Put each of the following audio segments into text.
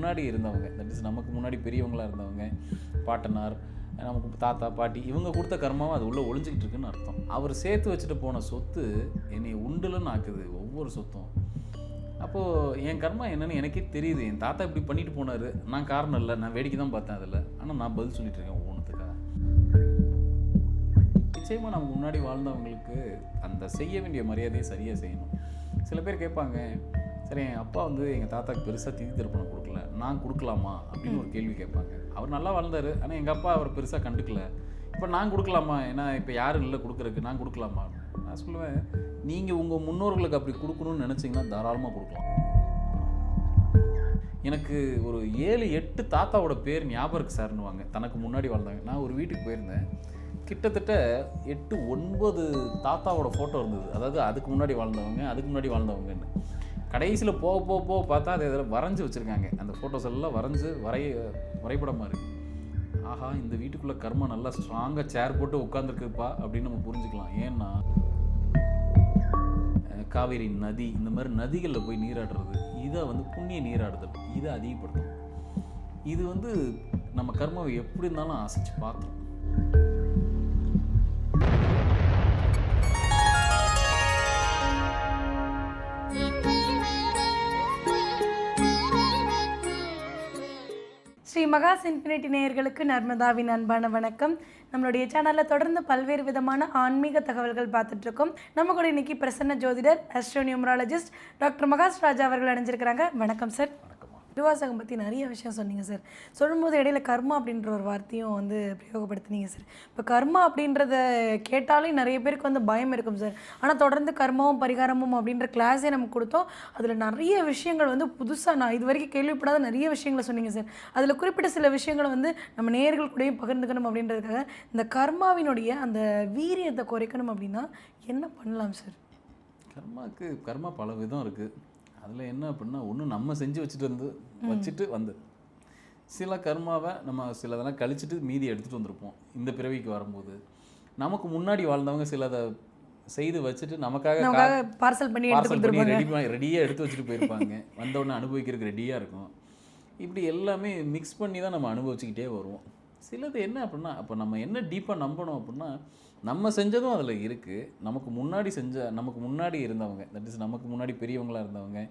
முன்னாடி இருந்தவங்க that is நமக்கு முன்னாடி பெரியவங்களாக இருந்தவங்க பாட்டனார் நமக்கு தாத்தா பாட்டி இவங்க கொடுத்த கர்மாவும் அது உள்ளே ஒளிஞ்சிக்கிட்டு இருக்குன்னு அர்த்தம். அவர் சேர்த்து வச்சுட்டு போன சொத்து என்னை உண்டுலன்னு ஆக்குது ஒவ்வொரு சொத்தும். அப்போது என் கர்மா என்னென்னு எனக்கே தெரியுது. என் தாத்தா இப்படி பண்ணிட்டு போனார். நான் காரணம் இல்லை. நான் வேடிக்கை தான் பார்த்தேன் அதில். ஆனால் நான் பதில் சொல்லிட்டு இருக்கேன் ஒவ்வொன்றுத்துக்காக நிச்சயமாக நமக்கு முன்னாடி வாழ்ந்தவங்களுக்கு அந்த செய்ய வேண்டிய மரியாதையை சரியாக செய்யணும். சில பேர் கேட்பாங்க சரி என் அப்பா வந்து எங்கள் தாத்தாக்கு பெருசாக திதி திருப்பணம் கொடுக்கல. நான் கொடுக்கலாமா? அப்படின்னு ஒரு கேள்வி கேட்பாங்க. அவர் நல்லா வாழ்ந்தார். ஆனால் எங்கள் அப்பா அவர் பெருசாக கண்டுக்கல. இப்போ நான் கொடுக்கலாமா? ஏன்னா இப்போ யாரும் இல்லை கொடுக்குறதுக்கு நான் கொடுக்கலாமா? நான் சொல்லுவேன் நீங்கள் உங்கள் முன்னோர்களுக்கு அப்படி கொடுக்கணும்னு நினச்சிங்கன்னா தாராளமாக கொடுக்கலாம். எனக்கு ஒரு ஏழு எட்டு தாத்தாவோட பேர் ஞாபகம் இருக்கு சார்னுவாங்க தனக்கு முன்னாடி வாழ்ந்தாங்க நான் ஒரு வீட்டுக்கு போயிருந்தேன். கிட்டத்தட்ட எட்டு ஒன்பது தாத்தாவோட ஃபோட்டோ இருந்தது. அதாவது அதுக்கு முன்னாடி வாழ்ந்தவங்க அதுக்கு முன்னாடி வாழ்ந்தவங்கன்னு. கடைசியில் போக போக போக பார்த்தா அதை இதில் வரைஞ்சி வச்சுருக்காங்க. அந்த ஃபோட்டோஸ் எல்லாம் வரைஞ்சி வரைய வரைபடமாக இருக்குது ஆஹா இந்த வீட்டுக்குள்ளே கர்மா நல்லா ஸ்ட்ராங்காக சேர் போட்டு உட்காந்துருக்குப்பா அப்படின்னு நம்ம புரிஞ்சுக்கலாம். ஏன்னா காவேரி நதி இந்த மாதிரி நதிகளில் போய் நீராடுறது இதை வந்து புண்ணிய நீராடுதல் இதை அதிகப்படுத்தும் இது வந்து நம்ம கர்மாவை எப்படி இருந்தாலும் அசைச்சு பார்த்துரும். ஸ்ரீ மகாஸ் இன்ஃபினிட்டி நேயர்களுக்கு நர்மதாவின் அன்பான வணக்கம். நம்மளுடைய சேனலில் தொடர்ந்து பல்வேறு விதமான ஆன்மீக தகவல்கள் பார்த்துட்டு இருக்கோம் நம்ம கூட இன்னைக்கு பிரசன்ன ஜோதிடர் அஸ்ட்ரோ நியூமராலஜிஸ்ட் டாக்டர் மகாஸ் ராஜா அவர்கள் அணிஞ்சிருக்கிறாங்க. வணக்கம் சார் வணக்கம்மா பற்றி நிறைய விஷயம் சொன்னீங்க சார் சொல்லும்போது இடையில கர்மா அப்படின்ற ஒரு வார்த்தையும் வந்து பிரயோகப்படுத்தினீங்க சார் இப்போ கர்மா அப்படின்றத கேட்டாலே நிறைய பேருக்கு வந்து பயம் இருக்கும் சார் ஆனால் தொடர்ந்து கர்மாவும் பரிகாரமும் அப்படின்ற கிளாஸே நமக்கு கொடுத்தோம். அதில் நிறைய விஷயங்கள் வந்து புதுசாக நான் இது வரைக்கும் கேள்விப்படாத நிறைய விஷயங்களை சொன்னீங்க சார் அதில் குறிப்பிட்ட சில விஷயங்களை வந்து நம்ம நேர்கள் கூடயும் பகிர்ந்துக்கணும் அப்படின்றதுக்காக இந்த கர்மாவினுடைய அந்த வீரியத்தை குறைக்கணும் அப்படின்னா என்ன பண்ணலாம் சார் கர்மாக்கு கர்மா பல விதம் இருக்குது அதில் என்ன அப்படின்னா ஒன்று நம்ம செஞ்சு வச்சுட்டு வந்து வச்சுட்டு வந்தது சில கர்மாவை நம்ம சிலதெல்லாம் கழிச்சிட்டு மீதி எடுத்துகிட்டு வந்திருப்போம். இந்த பிறவிக்கு வரும்போது. நமக்கு முன்னாடி வாழ்ந்தவங்க சிலதை செய்து வச்சுட்டு நமக்காக பார்சல் பண்ணி பார்சல் பண்ணி ரெடி ரெடியாக எடுத்து வச்சுட்டு போயிருப்பாங்க. வந்த உடனே அனுபவிக்கிறதுக்கு ரெடியாக இருக்கும். இப்படி எல்லாமே மிக்ஸ் பண்ணி தான் நம்ம அனுபவிச்சுக்கிட்டே வருவோம். சிலது என்ன அப்படின்னா அப்போ நம்ம என்ன டீப்பாக நம்பணும் அப்படின்னா நம்ம செஞ்சதும் அதில் இருக்குது நமக்கு முன்னாடி செஞ்ச நமக்கு முன்னாடி இருந்தவங்க தட் இஸ் நமக்கு முன்னாடி பெரியவங்களாக இருந்தவங்க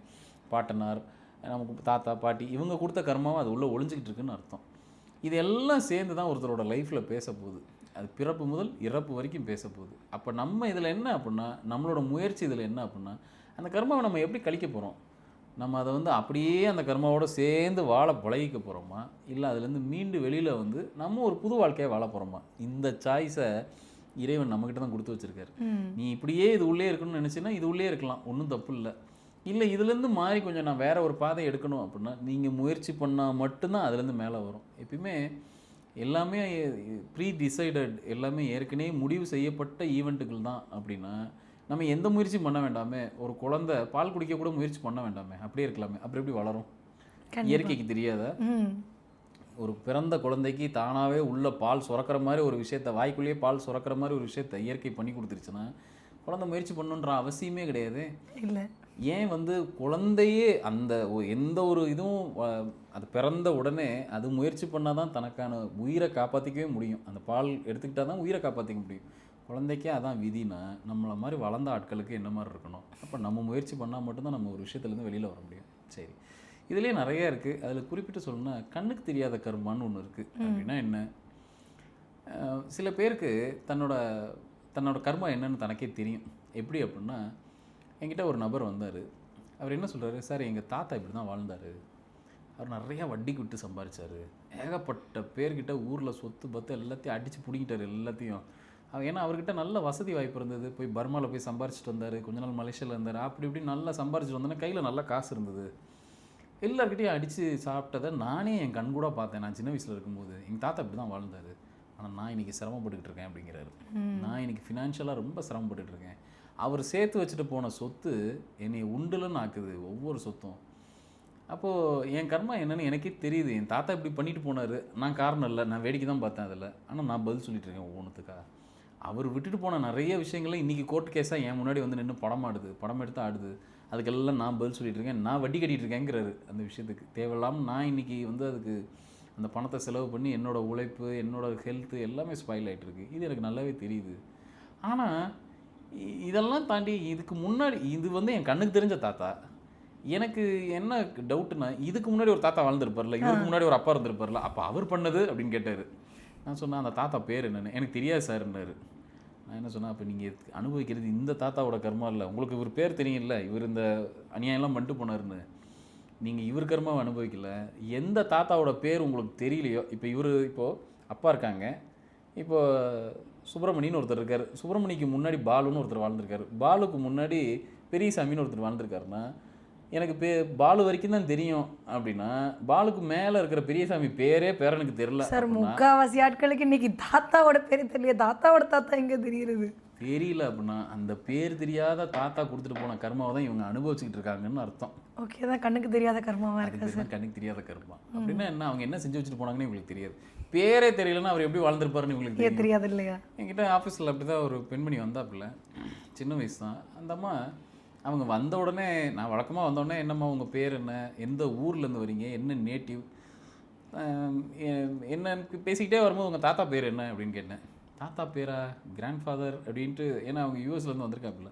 பாட்டனார் நமக்கு தாத்தா பாட்டி இவங்க கொடுத்த கர்மாவும் அது உள்ளே ஒழிஞ்சிக்கிட்டு இருக்குன்னு அர்த்தம். இது எல்லாம் சேர்ந்து தான் ஒருத்தரோட லைஃப்பில் பேச போகுது அது பிறப்பு முதல் இறப்பு வரைக்கும் பேச போகுது அப்போ நம்ம இதில் என்ன அப்படின்னா நம்மளோட முயற்சி இதில் என்ன அப்படின்னா அந்த கர்மாவை நம்ம எப்படி கழிக்க போகிறோம் நம்ம அதை வந்து அப்படியே அந்த கர்மாவோட சேர்ந்து வாழ பழகிக்க போகிறோமா இல்லை அதுலேருந்து மீண்டு வெளியில் வந்து நம்ம ஒரு புது வாழ்க்கையை வாழ போகிறோமா இந்த சாய்ஸை இறைவன் நம்மக்கிட்ட தான் கொடுத்து வச்சிருக்காரு. நீ இப்படியே இது உள்ளே இருக்கணும்னு நினச்சின்னா இது உள்ளே இருக்கலாம். ஒன்றும் தப்பு இல்லை. இல்லை இதுலேருந்து மாறி கொஞ்சம் நான் வேற ஒரு பாதை எடுக்கணும் அப்படின்னா நீங்கள் முயற்சி பண்ணால் மட்டும்தான் அதுலேருந்து மேலே வரும். எப்பயுமே எல்லாமே ப்ரீ டிசைடட் எல்லாமே ஏற்கனவே முடிவு செய்யப்பட்ட ஈவெண்ட்டுகள் தான் அப்படின்னா நம்ம எந்த முயற்சியும் பண்ண வேண்டாமே. ஒரு குழந்தை பால் குடிக்க கூட முயற்சி பண்ண வேண்டாமே. அப்படியே இருக்கலாமே. அப்புறம் எப்படி வளரும். இயற்கைக்கு தெரியாதா. ஒரு பிறந்த குழந்தைக்கு தானாகவே உள்ள பால் சுரக்கிற மாதிரி ஒரு விஷயத்த வாய்க்குள்ளேயே பால் சுரக்கிற மாதிரி ஒரு விஷயத்த இயற்கை பண்ணி கொடுத்துருச்சுன்னா குழந்தை முயற்சி பண்ணணுன்ற அவசியமே கிடையாது. இல்லை. ஏன் வந்து குழந்தையே அந்த எந்த ஒரு இதுவும் அது பிறந்த உடனே அது முயற்சி பண்ணால் தான் தனக்கான உயிரை காப்பாற்றிக்கவே முடியும். அந்த பால் எடுத்துக்கிட்டால் தான் உயிரை காப்பாற்றிக்க முடியும். குழந்தைக்கே அதான் விதினா நம்மளை மாதிரி வளர்ந்த ஆட்களுக்கு என்ன மாதிரி இருக்கணும்? அப்போ நம்ம முயற்சி பண்ணால் மட்டும்தான் நம்ம ஒரு விஷயத்துலேருந்து வெளியில் வர முடியும். சரி. இதுலேயே நிறைய இருக்குது அதில் குறிப்பிட்டு சொல்லணும்னா கண்ணுக்கு தெரியாத கர்மான்னு ஒன்று இருக்குது அப்படின்னா என்ன? சில பேருக்கு தன்னோட தன்னோட கர்மா என்னன்னு தனக்கே தெரியும். எப்படி அப்படின்னா என்கிட்ட ஒரு நபர் வந்தார். அவர் என்ன சொல்றாரு? சார் எங்கள் தாத்தா இப்படி தான் வாழ்ந்தார். அவர் நிறையா வட்டிக்கு விட்டு சம்பாரிச்சாரு. ஏகப்பட்ட பேர்கிட்ட ஊரில் சொத்து பத்து எல்லாத்தையும் அடித்து பிடிங்கிட்டாரு எல்லாத்தையும். ஏன்னா அவர்கிட்ட நல்ல வசதி வாய்ப்பு இருந்தது. போய் பர்மாவில் போய் சம்பாரிச்சிட்டு வந்தார். கொஞ்ச நாள் மலேசியாவில் இருந்தார். அப்படி இப்படி நல்லா சம்பாரிச்சிட்டு வந்தோன்னே கையில் நல்ல காசு இருந்தது. எல்லார்கிட்டையும் அடித்து சாப்பிட்டதை நானே என் கண் கூட பார்த்தேன். நான் சின்ன வயசில் இருக்கும்போது. எங்கள் தாத்தா இப்படி தான் வாழ்ந்தார். ஆனால் நான் இன்னைக்கு சிரமப்பட்டுக்கிட்டு இருக்கேன் அப்படிங்கிறாரு. நான் இன்னைக்கு ஃபினான்ஷியலாக ரொம்ப சிரமப்பட்டுட்டு இருக்கேன். அவர் சேர்த்து வச்சுட்டு போன சொத்து என்னை உண்டுலன்னு ஆக்குது. ஒவ்வொரு சொத்தும். அப்போது என் கர்மா என்னன்னு எனக்கே தெரியுது. என் தாத்தா இப்படி பண்ணிட்டு போனார். நான் காரணம் இல்லை. நான் வேடிக்கை தான் பார்த்தேன் அதில். ஆனால் நான் பதில் சொல்லிட்டு இருக்கேன் ஒவ்வொன்றுத்துக்கா அவர் விட்டுட்டு போன நிறைய விஷயங்கள்ல இன்றைக்கி கோர்ட் கேஸாக என் முன்னாடி வந்து நின்று படம் ஆடுது. படம் எடுத்து ஆடுது. அதுக்கெல்லாம் நான் பதில் சொல்லிட்டு இருக்கேன். நான் வட்டி கட்டிட்டு இருக்கேங்கிறாரு அந்த விஷயத்துக்கு. தேவையில்லாமல் நான் இன்னைக்கு வந்து அதுக்கு அந்த பணத்தை செலவு பண்ணி என்னோட உழைப்பு என்னோட ஹெல்த்து எல்லாமே ஸ்பாயில் ஆயிட்டு இருக்கு. இது எனக்கு நல்லாவே தெரியுது. ஆனால் இதெல்லாம் தாண்டி இதுக்கு முன்னாடி இது வந்து என் கண்ணுக்கு தெரிஞ்ச தாத்தா. எனக்கு என்ன டவுட்னா இதுக்கு முன்னாடி ஒரு தாத்தா வாழ்ந்திருப்பார்ல இதுக்கு முன்னாடி ஒரு அப்பா இருந்திருப்பார்ல அப்போ அவர் பண்ணது அப்படின்னு கேட்டார். நான் சொன்னேன் அந்த தாத்தா பேர் என்னென்னு? எனக்கு தெரியாது சார்ன்னாரு நான் என்ன சொன்னேன்? அப்போ நீங்கள் அனுபவிக்கிறது இந்த தாத்தாவோட கர்மா இல்லை. உங்களுக்கு இவர் பேர் தெரியும்ல. இவர் இந்த அநியாயம்லாம் பண்ணிட்டு போனாருன்னு. நீங்கள் இவர் கர்மாவை அனுபவிக்கல. எந்த தாத்தாவோட பேர் உங்களுக்கு தெரியலையோ இப்போ இவர் இப்போது அப்பா இருக்காங்க. இப்போ சுப்பிரமணின்னு ஒருத்தர் இருக்கார். சுப்பிரமணிக்கு முன்னாடி பாலுன்னு ஒருத்தர் வாழ்ந்திருக்காரு. பாலுக்கு முன்னாடி பெரியசாமின்னு ஒருத்தர் வாழ்ந்திருக்காருன்னா எனக்கு பே பாலு வரைக்கும் தான் தெரியும் அப்படின்னா பாலுக்கு மேலே இருக்கிற பெரியசாமி பேரே பேரனுக்கு தெரில சார் முக்காவாசி ஆட்களுக்கு இன்னைக்கு தாத்தாவோட பேர் தெரியல தாத்தாவோட தாத்தா எங்க தெரியுறது? தெரியல அப்படின்னா அந்த பேர் தெரியாத தாத்தா கொடுத்துட்டு போன கர்மாவை தான் இவங்க அனுபவிச்சுக்கிட்டு இருக்காங்கன்னு அர்த்தம். ஓகே தான் கண்ணுக்கு தெரியாத கர்மாவா அதுக்கு இருக்கு பேர் தான் கண்ணுக்கு தெரியாத கர்மா. அப்படின்னா என்ன அவங்க என்ன செஞ்சு வச்சுட்டு போனாங்கன்னு இவங்களுக்கு தெரியாது. பேரே தெரியலன்னா அவர் எப்படி வாழ்ந்திருப்பாருன்னு இவங்களுக்கு தெரியாது இல்லையா? என்கிட்ட ஆஃபீஸில் அப்படி தான் ஒரு பெண்மணி வந்தாப்புல சின்ன வயசு தான் அந்த அம்மா அவங்க வந்த உடனே நான் வழக்கமாக வந்த உடனே என்னம்மா உங்கள் பேர் என்ன? எந்த ஊர்லேருந்து வரீங்க? என்ன நேட்டிவ் என்ன பேசிக்கிட்டே வரும்போது உங்கள் தாத்தா பேர் என்ன அப்படின்னு கேட்டேன். தாத்தா பேரா? கிராண்ட் ஃபாதர் அப்படின்ட்டு ஏன்னா அவங்க யூஎஸ்லேருந்து வந்திருக்காப்புல.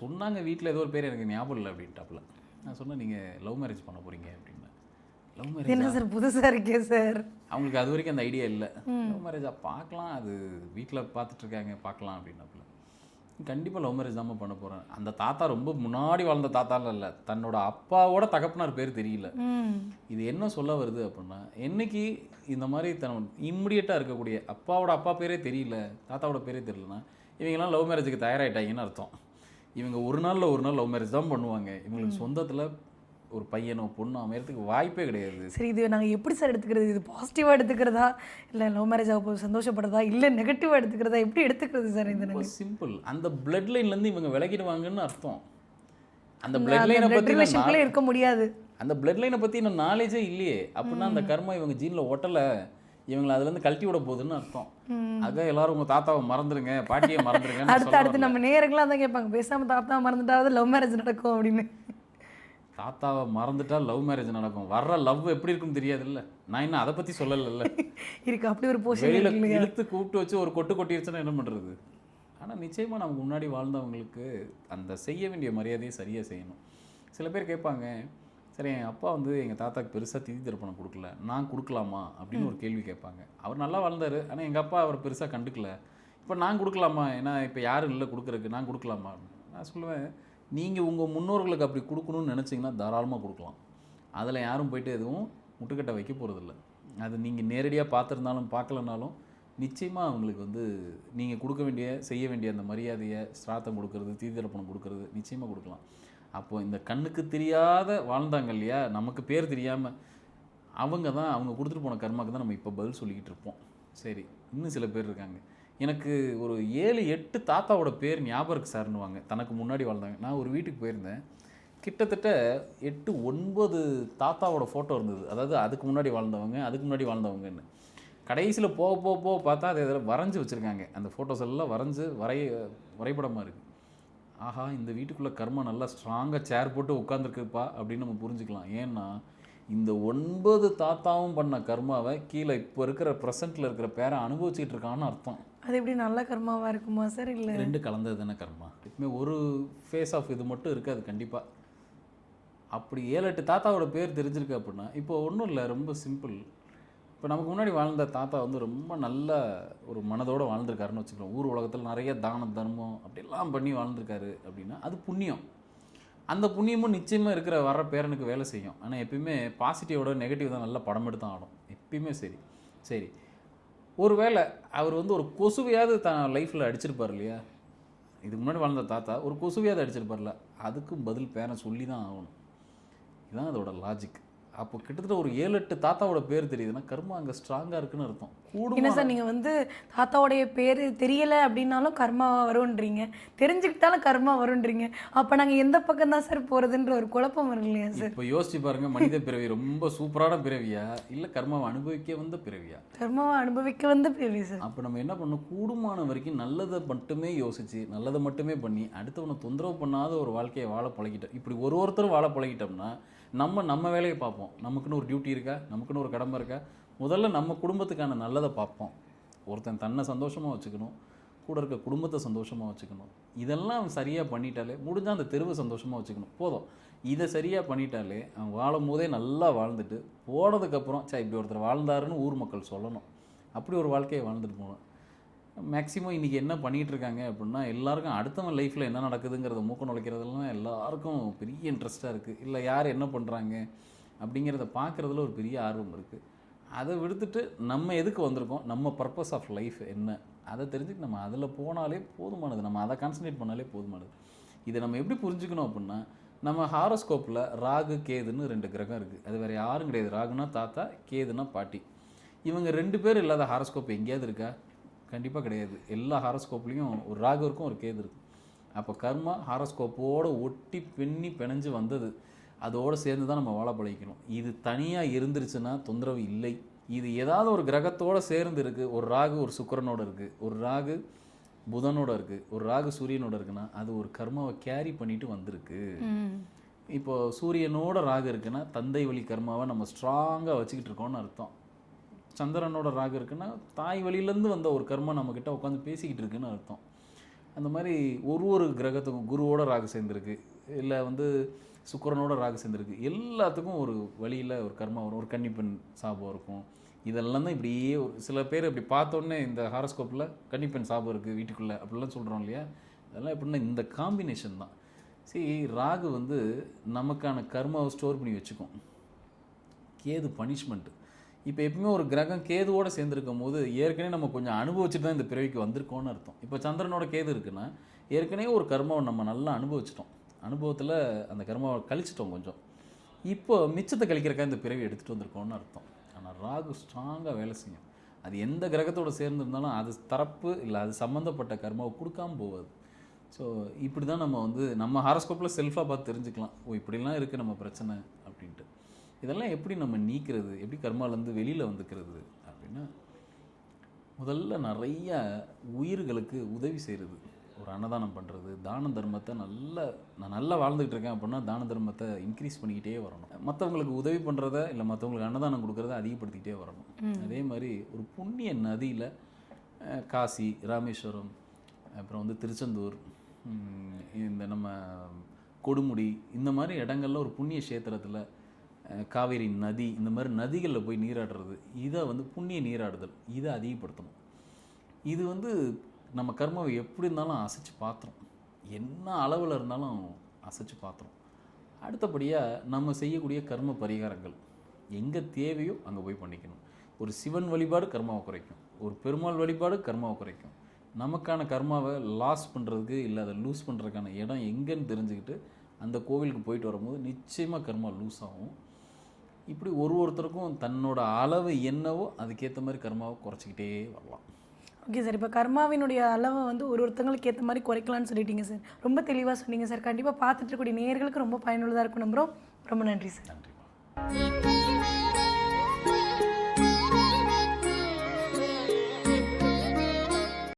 சொன்னாங்க வீட்டில் ஏதோ ஒரு பேர் எனக்கு ஞாபகம் இல்லை அப்படின்ட்டாப்புல. நான் சொன்னேன் நீங்கள் லவ் மேரேஜ் பண்ண போகிறீங்க அப்படின்னா. லவ் மேரேஜ் என்ன சார் புதுசா இருக்கே சார். அவங்களுக்கு அது வரைக்கும் அந்த ஐடியா இல்லை. லவ் மேரேஜாக பார்க்கலாம். அது வீட்டில் பார்த்துட்டு இருக்காங்க பார்க்கலாம் அப்படின்னாப்புல. கண்டிப்பாக லவ் மேரேஜ் தான் பண்ண போகிறேன் அந்த தாத்தா ரொம்ப முன்னாடி வாழ்ந்த தாத்தாலாம் இல்லை. தன்னோட அப்பாவோட தகப்பனார் பேர் தெரியல. இது என்ன சொல்ல வருது அப்படின்னா என்னைக்கு இந்த மாதிரி தன் இம்மிடியட்டாக இருக்கக்கூடிய அப்பாவோட அப்பா பேரே தெரியல தாத்தாவோட பேரே தெரியலனா இவங்கெல்லாம் லவ் மேரேஜுக்கு தயாராகிட்டாங்கன்னு அர்த்தம். இவங்க ஒரு நாளில் ஒரு நாள் லவ் மேரேஜ் தான் பண்ணுவாங்க. இவங்களுக்கு சொந்தத்தில் ஒரு பையனோ பொண்ணோ அமையறதுக்கு வாய்ப்பே கிடையாது. சரி இது நாங்க எப்படி சார் எடுத்துக்கிறது? இது பாசிட்டிவா எடுத்துக்கிறதா? இல்ல லவ் மேரேஜ் ஆக போது சந்தோஷப்படுறதா? இல்ல நெகட்டிவா எடுத்துக்கிறதா? எப்படி எடுத்துக்கிறது சார் இந்த ரொம்ப சிம்பிள் அந்த பிளட் லைன்லேருந்து இவங்க விலகிடுவாங்கன்னு அர்த்தம். அந்த பிளட் லைனை பற்றி இருக்க முடியாது. அந்த பிளட் லைனை பற்றி இன்னும் நாலேஜே இல்லையே. அப்படின்னா அந்த கர்மா இவங்க ஜீனில் ஒட்டலை. இவங்களை அதுலேருந்து கழட்டி விட போகுதுன்னு அர்த்தம். அதான் எல்லாரும் உங்கள் தாத்தாவை மறந்துடுங்க பாட்டியை மறந்துடுங்கன்னு அடுத்து அடுத்து. நம்ம நேரங்களாம் தான் கேட்பாங்க பேசாம தாத்தா மறந்துட்டாவது லவ் மேரேஜ் நடக்கும் அப்படின்னு. தாத்தாவை மறந்துட்டா லவ் மேரேஜ் நடக்கும். வர்ற லவ் எப்படி இருக்குன்னு தெரியாதுல்ல? நான் இன்னும் அதை பற்றி சொல்லலைல்ல. இருக்கு அப்படி ஒரு வெளியில் இழுத்து கூப்பிட்டு வச்சு ஒரு கொட்டு கொட்டிருச்சுன்னா என்ன பண்ணுறது ஆனால் நிச்சயமாக நமக்கு முன்னாடி வாழ்ந்தவங்களுக்கு அந்த செய்ய வேண்டிய மரியாதையை சரியாக செய்யணும். சில பேர் கேட்பாங்க சரி என் அப்பா வந்து எங்கள் தாத்தாக்கு பெருசாக திதி திருப்பணம் கொடுக்கல. நான் கொடுக்கலாமா? அப்படின்னு ஒரு கேள்வி கேட்பாங்க. அவர் நல்லா வாழ்ந்தார் ஆனால் எங்கள் அப்பா அவர் பெருசாக கண்டுக்கல. இப்போ நான் கொடுக்கலாமா? ஏன்னா இப்போ யாரும் இல்லை கொடுக்குறதுக்கு. நான் கொடுக்கலாமா? நான் சொல்லுவேன் நீங்கள் உங்கள் முன்னோர்களுக்கு அப்படி கொடுக்கணும்னு நினச்சிங்கன்னா தாராளமாக கொடுக்கலாம். அதில் யாரும் போயிட்டு எதுவும் முட்டுக்கட்டை வைக்க போகிறதில்ல அது நீங்கள் நேரடியாக பார்த்துருந்தாலும் பார்க்கலனாலும் நிச்சயமாக அவங்களுக்கு வந்து நீங்கள் கொடுக்க வேண்டிய செய்ய வேண்டிய அந்த மரியாதையை ஸ்ராத்தம் கொடுக்கறது தீதிரப்பணம் கொடுக்கறது நிச்சயமாக கொடுக்கலாம். அப்போ இந்த கண்ணுக்கு தெரியாத வாழ்ந்தாங்க இல்லையா? நமக்கு பேர் தெரியாமல் அவங்க தான் அவங்க கொடுத்துட்டு போன கர்மாக்கு தான் நம்ம இப்போ பதில் சொல்லிக்கிட்டு இருப்போம். சரி இன்னும் சில பேர் இருக்காங்க. எனக்கு ஒரு ஏழு எட்டு தாத்தாவோட பேர் ஞாபகம் இருக்கு சார்னுவாங்க தனக்கு முன்னாடி வாழ்ந்தாங்க. நான் ஒரு வீட்டுக்கு போயிருந்தேன். கிட்டத்தட்ட எட்டு ஒன்பது தாத்தாவோட ஃபோட்டோ இருந்தது. அதாவது அதுக்கு முன்னாடி வாழ்ந்தவங்க அதுக்கு முன்னாடி வாழ்ந்தவங்கன்னு. கடைசியில் போக போக போக பார்த்தா அதை இதில் வரைஞ்சி வச்சுருக்காங்க. அந்த ஃபோட்டோஸ் எல்லாம் வரைஞ்சு வரைய வரைபடமாக இருக்குது ஆஹா இந்த வீட்டுக்குள்ளே கர்மா நல்லா ஸ்ட்ராங்காக சேர் போட்டு உட்காந்துருக்குப்பா அப்படின்னு நம்ம புரிஞ்சுக்கலாம். ஏன்னா இந்த ஒன்பது தாத்தாவும் பண்ண கர்மாவை கீழே இப்போ இருக்கிற ப்ரெசண்ட்டில் இருக்கிற பேரை அனுபவிச்சுட்டு இருக்கான்னு அர்த்தம். அது எப்படி நல்ல கர்மாவாக இருக்குமா? சார் இல்லை? ரெண்டு கலந்தது தானே கர்மா. எப்பவுமே ஒரு ஃபேஸ் ஆஃப் இது மட்டும் இருக்காது கண்டிப்பாக அப்படி ஏழு எட்டு தாத்தாவோட பேர் தெரிஞ்சிருக்கு அப்படின்னா இப்போ ஒன்றும் இல்லை ரொம்ப சிம்பிள் இப்போ நமக்கு முன்னாடி வாழ்ந்த தாத்தா வந்து ரொம்ப நல்ல ஒரு மனதோடு வாழ்ந்திருக்காருன்னு வச்சுக்கலாம் ஊர் உலகத்தில் நிறைய தான தர்மம் அப்படிலாம் பண்ணி வாழ்ந்திருக்காரு அப்படின்னா அது புண்ணியம். அந்த புண்ணியமும் நிச்சயமாக இருக்கிற வர்ற பேரனுக்கு வேலை செய்யும். ஆனால் எப்பயுமே பாசிட்டிவோட நெகட்டிவ் தான் நல்லா படம் எடுத்து ஆடும். எப்பயுமே சரி. சரி. ஒருவேளை அவர் வந்து ஒரு கொசுவையாவது தான் லைஃப்பில் அடிச்சிருப்பார் இல்லையா? இதுக்கு முன்னாடி வாழ்ந்த தாத்தா ஒரு கொசுவையாவது அடிச்சிருப்பார்ல அதுக்கும் பதில் பேரை சொல்லி தான் ஆகணும். இதுதான் அதோட லாஜிக் அப்போ கிட்டத்தட்ட ஒரு ஏழு எட்டு தாத்தாவோட பேர் தெரியுதுன்னா கர்மா அங்கே ஸ்ட்ராங்காக இருக்குன்னு அர்த்தம். என்ன சார் நீங்கள் வந்து தாத்தாவுடைய பேர் தெரியல அப்படின்னாலும் கர்மா வரும்ன்றீங்க. தெரிஞ்சுக்கிட்டாலும் கர்மா வரும்ன்றீங்க. அப்போ நாங்கள் எந்த பக்கம் தான் சார் போகிறதுன்ற ஒரு குழப்பம் வரும் இல்லையா சார்? இப்போ யோசிச்சு பாருங்க மனித பிறவி ரொம்ப சூப்பரான பிறவியா? இல்ல கர்மாவை அனுபவிக்க வந்த பிறவியா? கர்மாவை அனுபவிக்க வந்து பேரு சார். அப்போ நம்ம என்ன பண்ணணும்? கூடுமான வரைக்கும் நல்லதை மட்டுமே யோசிச்சு நல்லதை மட்டுமே பண்ணி அடுத்தவனை தொந்தரவு பண்ணாத ஒரு வாழ்க்கையை வாழ பழகிட்டோம். இப்படி ஒரு ஒருத்தரும் வாழ பழகிட்டோம்னா நம்ம நம்ம வேலையை பார்ப்போம். நமக்குன்னு ஒரு டியூட்டி இருக்கா? நமக்குன்னு ஒரு கடமை இருக்கா? முதல்ல நம்ம குடும்பத்துக்கான நல்லதை பார்ப்போம். ஒருத்தன் தன்னை சந்தோஷமாக வச்சுக்கணும். கூட இருக்க குடும்பத்தை சந்தோஷமாக வச்சுக்கணும். இதெல்லாம் சரியாக பண்ணிட்டாலே முடிஞ்சால் அந்த தெருவை சந்தோஷமாக வச்சுக்கணும். போதும். இதை சரியாக பண்ணிட்டாலே அவன் வாழும் போதே நல்லா வாழ்ந்துட்டு போனதுக்கப்புறம் சே இப்படி ஒருத்தர் வாழ்ந்தாருன்னு ஊர் மக்கள் சொல்லணும். அப்படி ஒரு வாழ்க்கையை வாழ்ந்துட்டு போகணும். மேக்ஸிமம் இன்றைக்கி என்ன பண்ணிகிட்டு இருக்காங்க அப்படின்னா எல்லாருக்கும் அடுத்தவன் லைஃப்பில் என்ன நடக்குதுங்கிறத மூக்க நுழைக்கிறதுலாம் எல்லாருக்கும் பெரிய இன்ட்ரெஸ்ட்டாக இருக்குது இல்லை யார் என்ன பண்ணுறாங்க அப்படிங்கிறத பார்க்குறதுல ஒரு பெரிய ஆர்வம் இருக்குது அதை விடுத்துட்டு நம்ம எதுக்கு வந்திருக்கோம்? நம்ம பர்பஸ் ஆஃப் லைஃப் என்ன? அதை தெரிஞ்சுட்டு நம்ம அதில் போனாலே போதுமானது. நம்ம அதை கான்சன்ட்ரேட் பண்ணாலே போதுமானது. இதை நம்ம எப்படி புரிஞ்சுக்கணும் அப்படின்னா நம்ம ஹாரோஸ்கோப்பில் ராகு கேதுன்னு ரெண்டு கிரகம் இருக்குது அது வேறு யாரும் கிடையாது. ராகுனா தாத்தா கேதுனா பாட்டி. இவங்க ரெண்டு பேர் இல்லாத ஹாரோஸ்கோப் எங்கேயாவது இருக்கா? கண்டிப்பாக கிடையாது. எல்லா ஹாரோஸ்கோப்லேயும் ஒரு ராகு இருக்கும் ஒரு கேது இருக்கும் அப்போ கர்மா ஹாரோஸ்கோப்போடு ஒட்டி பின்னி பிணைஞ்சு வந்தது. அதோடு சேர்ந்து தான் நம்ம வாழ பழகிக்கணும். இது தனியாக இருந்துருச்சுன்னா தொந்தரவு இல்லை. இது ஏதாவது ஒரு கிரகத்தோடு சேர்ந்து இருக்குது ஒரு ராகு ஒரு சுக்கிரனோட இருக்குது ஒரு ராகு புதனோட இருக்குது ஒரு ராகு சூரியனோட இருக்குன்னா அது ஒரு கர்மாவை கேரி பண்ணிட்டு வந்திருக்கு. இப்போ சூரியனோட ராகு இருக்குன்னா தந்தை வழி கர்மாவை நம்ம ஸ்ட்ராங்காக வச்சுக்கிட்டு இருக்கோம்னு அர்த்தம். சந்திரனோட ராகு இருக்குன்னா தாய் வழியிலேருந்து வந்த ஒரு கர்மம் நம்மக்கிட்ட உட்காந்து பேசிக்கிட்டு இருக்குன்னு அர்த்தம். அந்த மாதிரி ஒரு ஒரு கிரகத்துக்கும் குருவோட ராகு சேர்ந்துருக்கு. இல்லை வந்து சுக்கரனோட ராகு சேர்ந்துருக்கு. எல்லாத்துக்கும் ஒரு வழியில் ஒரு கர்மா வரும். ஒரு கன்னிப்பெண் சாபம் இருக்கும். இதெல்லாம் தான் இப்படியே ஒரு சில பேர் இப்படி பார்த்தோன்னே இந்த ஹாரோஸ்கோப்பில் கன்னிப்பெண் சாபம் இருக்குது வீட்டுக்குள்ளே அப்படிலாம் சொல்கிறோம் இல்லையா? அதெல்லாம் எப்படின்னா இந்த காம்பினேஷன் தான். சரி ராகு வந்து நமக்கான கர்மாவை ஸ்டோர் பண்ணி வச்சுக்கும். கேது பனிஷ்மெண்ட்டு இப்போ எப்பவுமே ஒரு கிரகம் கேதுவோடு சேர்ந்துருக்கும் போது ஏற்கனவே நம்ம கொஞ்சம் அனுபவிச்சுட்டு தான் இந்த பிறவிக்கு வந்திருக்கோம்னு அர்த்தம். இப்போ சந்திரனோட கேது இருக்குன்னா ஏற்கனவே ஒரு கர்மாவை நம்ம நல்லா அனுபவிச்சிட்டோம். அனுபவத்தில் அந்த கர்மாவை கழிச்சிட்டோம் கொஞ்சம். இப்போ மிச்சத்தை கழிக்கிறக்கா இந்த பிறவி எடுத்துகிட்டு வந்திருக்கோம்னு அர்த்தம். ஆனால் ராகு ஸ்ட்ராங்காக வேலை செய்யும். அது எந்த கிரகத்தோடு சேர்ந்துருந்தாலும் அது தரப்பு இல்லை அது சம்மந்தப்பட்ட கர்மாவை கொடுக்காம போகாது. ஸோ இப்படி தான் நம்ம வந்து நம்ம ஹாரஸ்கோப்பில் செல்ஃபாக பார்த்து தெரிஞ்சுக்கலாம். ஓ இப்படிலாம் இருக்குது நம்ம பிரச்சனை அப்படின்ட்டு. இதெல்லாம் எப்படி நம்ம நீக்கிறது? எப்படி கர்மாலேருந்து வெளியில் வந்துக்கிறது? அப்படின்னா முதல்ல நிறைய உயிர்களுக்கு உதவி செய்கிறது ஒரு அன்னதானம் பண்ணுறது தான தர்மத்தை நல்ல நான் நல்லா வாழ்ந்துகிட்டு இருக்கேன் அப்படின்னா தான தர்மத்தை இன்க்ரீஸ் பண்ணிக்கிட்டே வரணும். மற்றவங்களுக்கு உதவி பண்ணுறத இல்லை மற்றவங்களுக்கு அன்னதானம் கொடுக்குறத அதிகப்படுத்திக்கிட்டே வரணும். அதே மாதிரி ஒரு புண்ணிய நதியில் காசி ராமேஸ்வரம் அப்புறம் வந்து திருச்செந்தூர் இந்த நம்ம கொடுமுடி இந்த மாதிரி இடங்கள்ல ஒரு புண்ணிய கஷேத்திரத்தில் காவேரி நதி இந்த மாதிரி நதிகளில் போய் நீராடுறது இதை வந்து புண்ணிய நீராடுதல் இதை அதிகப்படுத்தணும். இது வந்து நம்ம கர்மாவை எப்படி இருந்தாலும் அசைச்சு பாத்திரம். என்ன அளவில் இருந்தாலும் அசைச்சு பாத்திரம். அடுத்தபடியாக நம்ம செய்யக்கூடிய கர்ம பரிகாரங்கள் எங்கே தேவையோ அங்கே போய் பண்ணிக்கணும். ஒரு சிவன் வழிபாடு கர்மாவை குறைக்கும் ஒரு பெருமாள் வழிபாடு கர்மாவை குறைக்கும். நமக்கான கர்மாவை லாஸ் பண்ணுறதுக்கு இல்லை அதை லூஸ் பண்ணுறதுக்கான இடம் எங்கேன்னு தெரிஞ்சுக்கிட்டு அந்த கோவிலுக்கு போயிட்டு வரும்போது நிச்சயமாக கர்மா லூஸ் ஆகும். இப்படி ஒரு ஒருத்தருக்கும் தன்னோட அளவு என்னவோ அதுக்கேற்ற மாதிரி கர்மாவை குறைச்சிக்கிட்டே வரலாம். ஓகே சார் இப்போ கர்மாவினுடைய அளவை வந்து ஒரு ஒருத்தங்களுக்கு ஏற்ற மாதிரி குறைக்கலாம்னு சொல்லிட்டீங்க சார் ரொம்ப தெளிவாக சொன்னீங்க சார் கண்டிப்பாக பார்த்துட்டு இருக்கக்கூடிய நேயர்களுக்கு ரொம்ப பயனுள்ளதாக இருக்கும் நம்புகிறோம் ரொம்ப நன்றி சார் you.